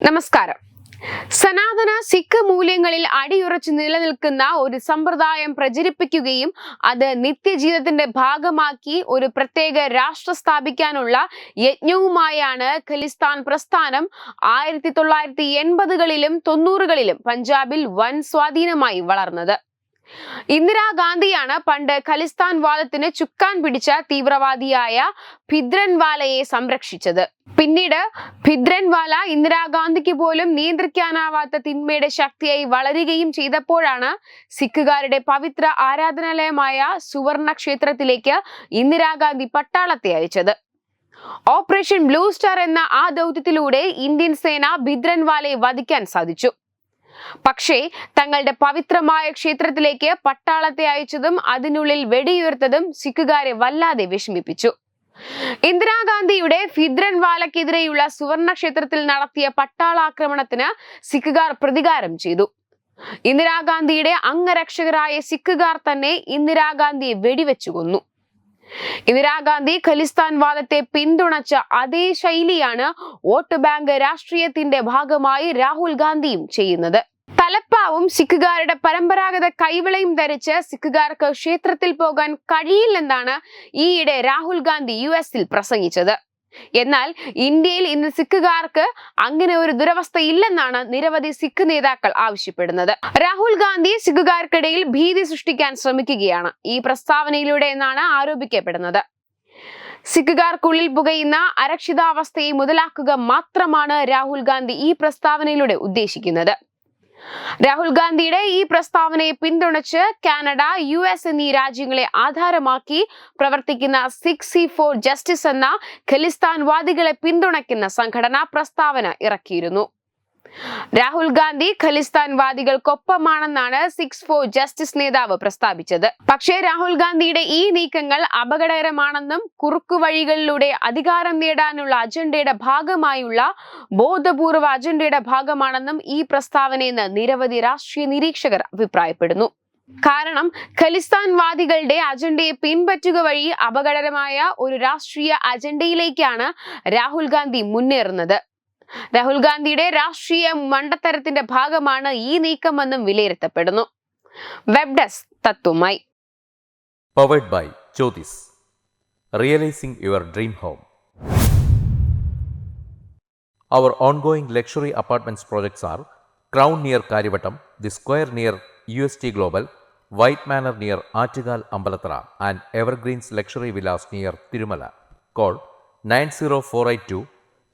നമസ്കാരം. സനാതന സിഖ് മൂല്യങ്ങളിൽ അടിയുറച്ചു നിലനിൽക്കുന്ന ഒരു സമ്പ്രദായം പ്രചരിപ്പിക്കുകയും അത് നിത്യജീവിതത്തിന്റെ ഭാഗമാക്കി ഒരു പ്രത്യേക രാഷ്ട്രം സ്ഥാപിക്കാനുള്ള യജ്ഞവുമായാണ് ഖലിസ്ഥാൻ പ്രസ്ഥാനം. ആയിരത്തി തൊള്ളായിരത്തി എൺപതുകളിലും തൊണ്ണൂറുകളിലും പഞ്ചാബിൽ വൻ സ്വാധീനമായി വളർന്നത്. ഇന്ദിരാഗാന്ധിയാണ് പണ്ട് ഖലിസ്ഥാൻ വാദത്തിന് ചുക്കാൻ പിടിച്ച തീവ്രവാദിയായ ഭിദ്രൻവാലയെ സംരക്ഷിച്ചത്. പിന്നീട് ഭിദ്രൻവാല ഇന്ദിരാഗാന്ധിക്ക് പോലും നിയന്ത്രിക്കാനാവാത്ത തിന്മയുടെ ശക്തിയായി വളരുകയും ചെയ്തപ്പോഴാണ് സിഖുകാരുടെ പവിത്ര ആരാധനാലയമായ സുവർണ ക്ഷേത്രത്തിലേക്ക് ഇന്ദിരാഗാന്ധി പട്ടാളത്തെ അയച്ചത്. ഓപ്പറേഷൻ ബ്ലൂ സ്റ്റാർ എന്ന ആ ദൗത്യത്തിലൂടെ ഇന്ത്യൻ സേന ഭിദ്രൻവാലയെ വധിക്കാൻ സാധിച്ചു. പക്ഷേ തങ്ങളുടെ പവിത്രമായ ക്ഷേത്രത്തിലേക്ക് പട്ടാളത്തെ അയച്ചതും അതിനുള്ളിൽ വെടിയുയർത്തതും സിഖുകാരെ വല്ലാതെ വിഷമിപ്പിച്ചു. ഇന്ദിരാഗാന്ധിയുടെ ഫിദ്രൻവാലക്കെതിരെയുള്ള സുവർണ ക്ഷേത്രത്തിൽ നടത്തിയ പട്ടാളാക്രമണത്തിന് സിഖുകാർ പ്രതികാരം ചെയ്തു. ഇന്ദിരാഗാന്ധിയുടെ അംഗരക്ഷകരായ സിഖുകാർ തന്നെ ഇന്ദിരാഗാന്ധിയെ വെടിവെച്ചു കൊന്നു. ഇന്ദിരാഗാന്ധി ഖലിസ്ഥാൻ വാദത്തെ പിന്തുണച്ച അതേ ശൈലിയാണ് വോട്ട് ബാങ്ക് രാഷ്ട്രീയത്തിന്റെ ഭാഗമായി രാഹുൽ ഗാന്ധിയും ചെയ്യുന്നത്. തലപ്പാവും സിഖുകാരുടെ പരമ്പരാഗത കൈവിളയും ധരിച്ച് സിഖുകാർക്ക് ക്ഷേത്രത്തിൽ പോകാൻ കഴിയില്ലെന്നാണ് ഈയിടെ രാഹുൽ ഗാന്ധി യു എസിൽ പ്രസംഗിച്ചത്. എന്നാൽ ഇന്ത്യയിൽ ഇന്ന് സിഖുകാർക്ക് അങ്ങനെ ഒരു ദുരവസ്ഥ ഇല്ലെന്നാണ് നിരവധി സിഖ് നേതാക്കൾ ആവശ്യപ്പെടുന്നത്. രാഹുൽ ഗാന്ധി സിഖുകാർക്കിടയിൽ ഭീതി സൃഷ്ടിക്കാൻ ശ്രമിക്കുകയാണ്. ഈ പ്രസ്താവനയിലൂടെ എന്നാണ് ആരോപിക്കപ്പെടുന്നത്. സിഖുകാർക്കുള്ളിൽ പുകയുന്ന അരക്ഷിതാവസ്ഥയെ മുതലാക്കുക മാത്രമാണ് രാഹുൽ ഗാന്ധി ഈ പ്രസ്താവനയിലൂടെ ഉദ്ദേശിക്കുന്നത്. രാഹുൽ ഗാന്ധിയുടെ ഈ പ്രസ്താവനയെ പിന്തുണച്ച് കാനഡ യു എസ് എന്നീ രാജ്യങ്ങളെ ആധാരമാക്കി പ്രവർത്തിക്കുന്ന സിക്സ് ഫോർ ജസ്റ്റിസ് എന്ന ഖലിസ്ഥാൻവാദികളെ പിന്തുണയ്ക്കുന്ന സംഘടന പ്രസ്താവന ഇറക്കിയിരുന്നു. രാഹുൽ ഗാന്ധി ഖലിസ്ഥാൻവാദികൾക്കൊപ്പമാണെന്നാണ് സിക്സ് ഫോർ ജസ്റ്റിസ് നേതാവ് പ്രസ്താവിച്ചത്. പക്ഷേ രാഹുൽ ഗാന്ധിയുടെ ഈ നീക്കങ്ങൾ അപകടകരമാണെന്നും കുറുക്കു വഴികളിലൂടെ അധികാരം നേടാനുള്ള അജണ്ടയുടെ ഭാഗമായുള്ള ബോധപൂർവ അജണ്ടയുടെ ഭാഗമാണെന്നും ഈ പ്രസ്താവനയെന്ന് നിരവധി രാഷ്ട്രീയ നിരീക്ഷകർ അഭിപ്രായപ്പെടുന്നു. കാരണം ഖലിസ്ഥാൻവാദികളുടെ അജണ്ടയെ പിൻപറ്റുക വഴി അപകടകരമായ ഒരു രാഷ്ട്രീയ അജണ്ടയിലേക്കാണ് രാഹുൽ ഗാന്ധി മുന്നേറുന്നത്. രാഹുൽ ഗാന്ധിയുടെ രാഷ്ട്രീയ മണ്ടത്തരത്തിന്റെ ഭാഗമാണ് ഈ നീക്കമെന്നും വിലയിരുത്തപ്പെടുന്നു web desk തത്വമായി powered by Jyothis realising your dream home Our ongoing luxury apartments projects are Crown near Karivattam, The Square near UST Global, White Manor near Achigal Ambalatra, and Evergreens Luxury Villas near